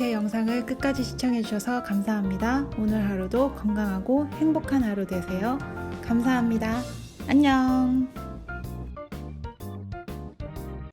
제 영상을 끝까지 시청해주셔서 감사합니다. 오늘 하루도 건강하고 행복한 하루 되세요. 감사합니다. 안녕.